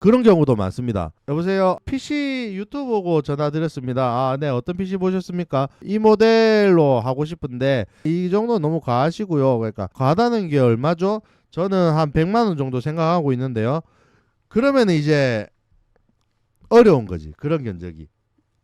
그런 경우도 많습니다. 여보세요. PC 유튜브 보고 전화 드렸습니다. 아, 네. 어떤 PC 보셨습니까? 이 모델로 하고 싶은데 이 정도 너무 과하시고요. 그러니까 과하다는 게 얼마죠? 저는 한 100만 원 정도 생각하고 있는데요. 그러면 이제 어려운 거지. 그런 견적이.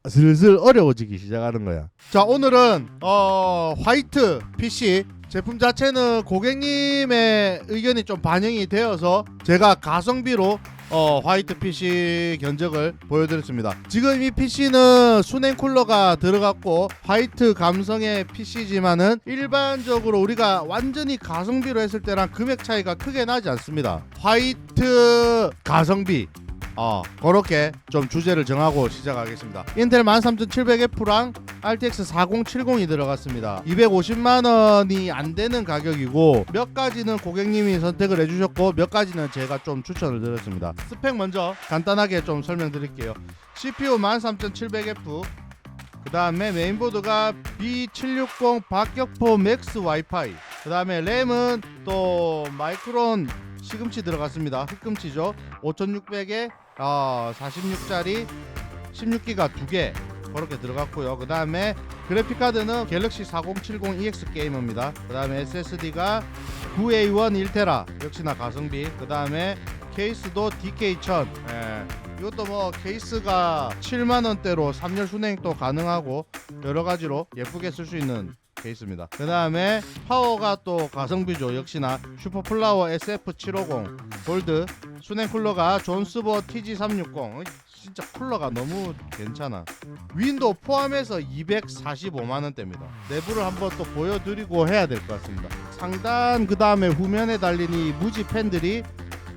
슬슬 어려워지기 시작하는 거야. 자, 오늘은 어, 화이트 PC 제품 자체는 고객님의 의견이 좀 반영이 되어서 제가 가성비로 어, 화이트 PC 견적을 보여드렸습니다. 지금 이 PC는 수냉 쿨러가 들어갔고 화이트 감성의 PC지만은 일반적으로 우리가 완전히 가성비로 했을 때랑 금액 차이가 크게 나지 않습니다. 화이트 가성비 어, 그렇게 좀 주제를 정하고 시작하겠습니다. 인텔 13700F랑 RTX 4070이 들어갔습니다. 250만 원이 안 되는 가격이고 몇 가지는 고객님이 선택을 해주셨고 몇 가지는 제가 좀 추천을 드렸습니다. 스펙 먼저 간단하게 좀 설명드릴게요. CPU 13700F 그 다음에 메인보드가 B760 박격포 맥스 와이파이 그 다음에 램은 또 마이크론 시금치 들어갔습니다. 흑금치죠. 5600에 어, 46짜리 16기가 2개 그렇게 들어갔고요. 그 다음에 그래픽카드는 갤럭시 4070 EX 게이머입니다. 그 다음에 SSD가 9A1 1테라 역시나 가성비. 그 다음에 케이스도 DK1000 예. 이것도 뭐 케이스가 7만 원대로 3열 순행도 가능하고 여러 가지로 예쁘게 쓸 수 있는 케이스입니다. 그 다음에 파워가 또 가성비죠. 역시나 슈퍼플라워 SF750 골드 순행 쿨러가 존스버 TG360 진짜 쿨러가 너무 괜찮아. 윈도우 포함해서 245만 원대입니다. 내부를 한번 또 보여드리고 해야 될 것 같습니다. 상단 그 다음에 후면에 달린 이 무지 팬들이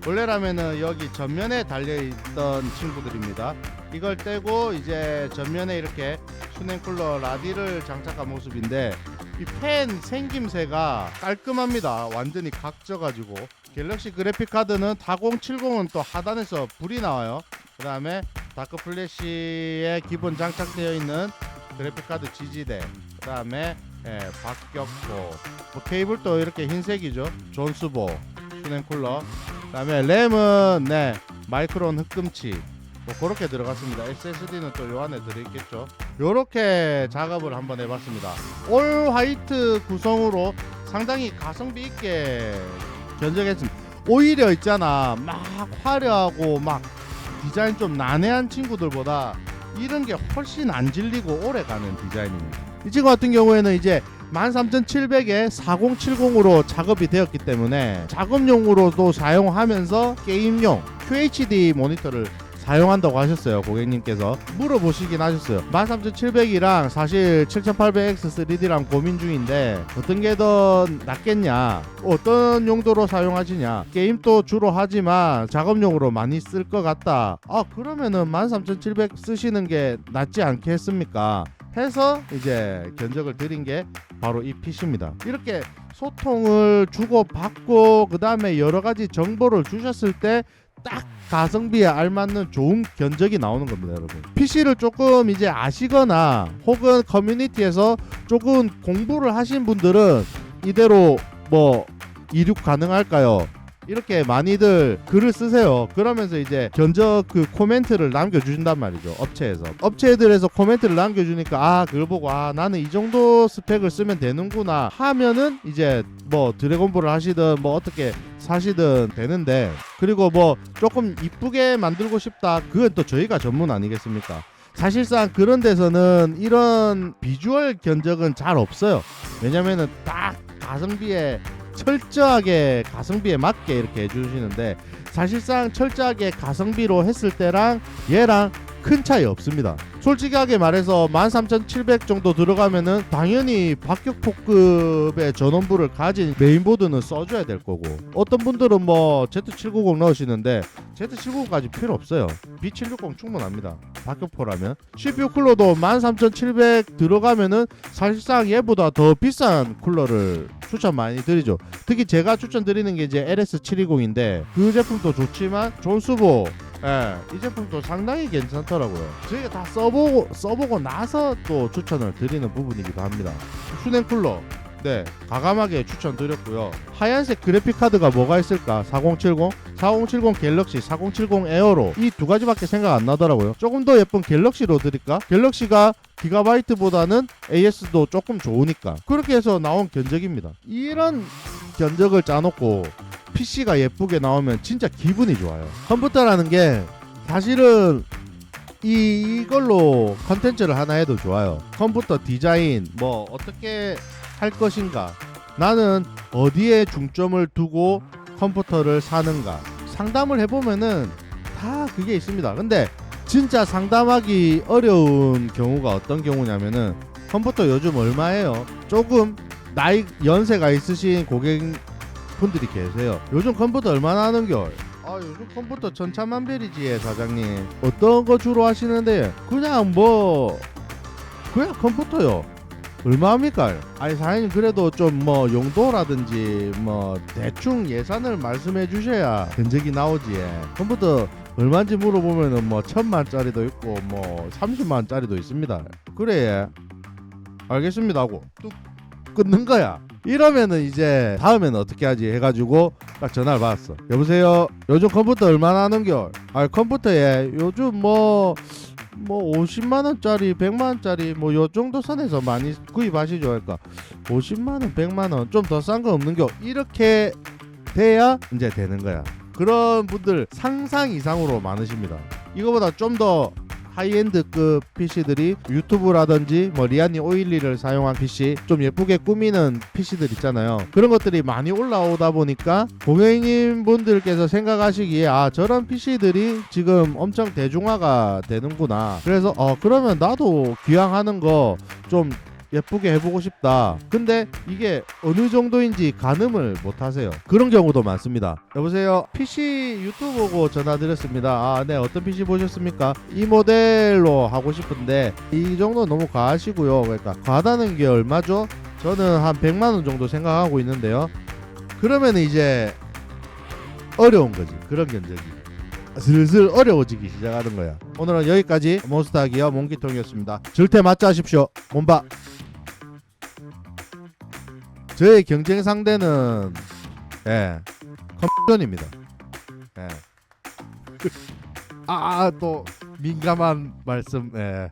원래라면은 여기 전면에 달려 있던 친구들입니다. 이걸 떼고 이제 전면에 이렇게 수냉 쿨러 라디를 장착한 모습인데 이팬 생김새가 깔끔합니다. 완전히 각져가지고 갤럭시 그래픽 카드는 4070은 또 하단에서 불이 나와요. 그 다음에 다크 플래시에 기본 장착되어 있는 그래픽 카드 지지대. 그 다음에 예, 박격포. 뭐 케이블도 이렇게 흰색이죠. 존스보 수냉 쿨러. 그 다음에 램은 네 마이크론 흑금치 뭐 그렇게 들어갔습니다. SSD는 또 요 안에 들어있겠죠. 요렇게 작업을 한번 해봤습니다. 올 화이트 구성으로 상당히 가성비 있게 견적했습니다. 오히려 있잖아 막 화려하고 막 디자인 좀 난해한 친구들보다 이런 게 훨씬 안 질리고 오래 가는 디자인입니다. 이 친구 같은 경우에는 이제 13700에 4070으로 작업이 되었기 때문에 작업용으로도 사용하면서 게임용 QHD 모니터를 사용한다고 하셨어요 고객님께서. 물어보시긴 하셨어요. 13700이랑 사실 7800X 3D랑 고민 중인데 어떤 게 더 낫겠냐 어떤 용도로 사용하시냐. 게임도 주로 하지만 작업용으로 많이 쓸 것 같다. 아 그러면은 13700 쓰시는 게 낫지 않겠습니까? 해서 이제 견적을 드린 게 바로 이 PC입니다. 이렇게 소통을 주고 받고 그 다음에 여러 가지 정보를 주셨을 때 딱 가성비에 알맞는 좋은 견적이 나오는 겁니다, 여러분. PC를 조금 이제 아시거나 혹은 커뮤니티에서 조금 공부를 하신 분들은 이대로 뭐 이륙 가능할까요? 이렇게 많이들 글을 쓰세요. 그러면서 이제 견적 그 코멘트를 남겨주신단 말이죠. 업체에서. 업체들에서 코멘트를 남겨주니까 아 그걸 보고 아 나는 이 정도 스펙을 쓰면 되는구나 하면은 이제 뭐 드래곤볼을 하시든 뭐 어떻게 사시든 되는데 그리고 뭐 조금 이쁘게 만들고 싶다 그건 또 저희가 전문 아니겠습니까? 사실상 그런 데서는 이런 비주얼 견적은 잘 없어요. 왜냐면은 딱 가성비에 철저하게 가성비에 맞게 이렇게 해주시는데 사실상 철저하게 가성비로 했을 때랑 얘랑 큰 차이 없습니다. 솔직하게 말해서 13700 정도 들어가면은 당연히 박격포급의 전원부를 가진 메인보드는 써줘야 될 거고 어떤 분들은 뭐 Z790 넣으시는데 Z790까지 필요 없어요. B760 충분합니다. 박격포라면 CPU 쿨러도 13700 들어가면은 사실상 얘보다 더 비싼 쿨러를 추천 많이 드리죠. 특히 제가 추천드리는 게 이제 LS720인데 그 제품도 좋지만 존스보 예, 이 제품도 상당히 괜찮더라고요. 저희가 다 써보고 써보고 나서 또 추천을 드리는 부분이기도 합니다. 수냉 쿨러 네, 과감하게 추천드렸고요. 하얀색 그래픽 카드가 뭐가 있을까? 4070, 4070 갤럭시, 4070 에어로 이 두 가지밖에 생각 안 나더라고요. 조금 더 예쁜 갤럭시로 드릴까? 갤럭시가 기가바이트보다는 AS도 조금 좋으니까 그렇게 해서 나온 견적입니다. 이런 견적을 짜놓고 PC가 예쁘게 나오면 진짜 기분이 좋아요. 컴퓨터라는 게 사실은 이 이걸로 컨텐츠를 하나 해도 좋아요. 컴퓨터 디자인 뭐 어떻게 할 것인가. 나는 어디에 중점을 두고 컴퓨터를 사는가. 상담을 해보면은 다 그게 있습니다. 근데 진짜 상담하기 어려운 경우가 어떤 경우냐면은 컴퓨터 요즘 얼마예요? 조금 나이 연세가 있으신 고객 분들이 계세요. 요즘 컴퓨터 얼마나 하는겨? 아 요즘 컴퓨터 천차만별이지 사장님. 어떤 거 주로 하시는데 그냥 뭐 그냥 컴퓨터요. 얼마입니까? 아니 사장님 그래도 좀 뭐 용도라든지 뭐 대충 예산을 말씀해 주셔야 견적이 나오지. 컴퓨터 얼마인지 물어보면은 뭐 천만짜리도 있고 뭐 삼십만짜리도 있습니다. 그래 알겠습니다 하고 뚝 끊는 거야. 이러면은 이제 다음에는 어떻게 하지 해가지고 딱 전화를 받았어. 여보세요. 요즘 컴퓨터 얼마나 하는겨? 아 컴퓨터에 요즘 뭐뭐 50만 원짜리, 100만 원짜리 뭐 요 정도 선에서 많이 구입하시죠. 그러니까 50만 원, 100만 원 좀 더 싼 거 없는겨? 이렇게 돼야 이제 되는 거야. 그런 분들 상상 이상으로 많으십니다. 이거보다 좀 더 하이엔드급 PC들이 유튜브라든지 뭐 리아니 512를 사용한 PC 좀 예쁘게 꾸미는 PC들 있잖아요. 그런 것들이 많이 올라오다 보니까 고객님 분들께서 생각하시기에 아 저런 PC들이 지금 엄청 대중화가 되는구나. 그래서 어 그러면 나도 기왕하는 거좀 예쁘게 해보고 싶다. 근데 이게 어느 정도인지 가늠을 못 하세요. 그런 경우도 많습니다. 여보세요. PC 유튜브 보고 전화드렸습니다. 아, 네. 어떤 PC 보셨습니까? 이 모델로 하고 싶은데 이 정도 너무 과하시고요. 그러니까 과하다는 게 얼마죠? 저는 한 100만 원 정도 생각하고 있는데요. 그러면 이제 어려운 거지. 그런 견적이. 슬슬 어려워지기 시작하는 거야. 오늘은 여기까지 몬스타 기어 몽기통이었습니다. 절대 맞지 하십시오. 몸바. 저의 경쟁 상대는 예 컴퓨터입니다. 예. 아또 민감한 말씀 예.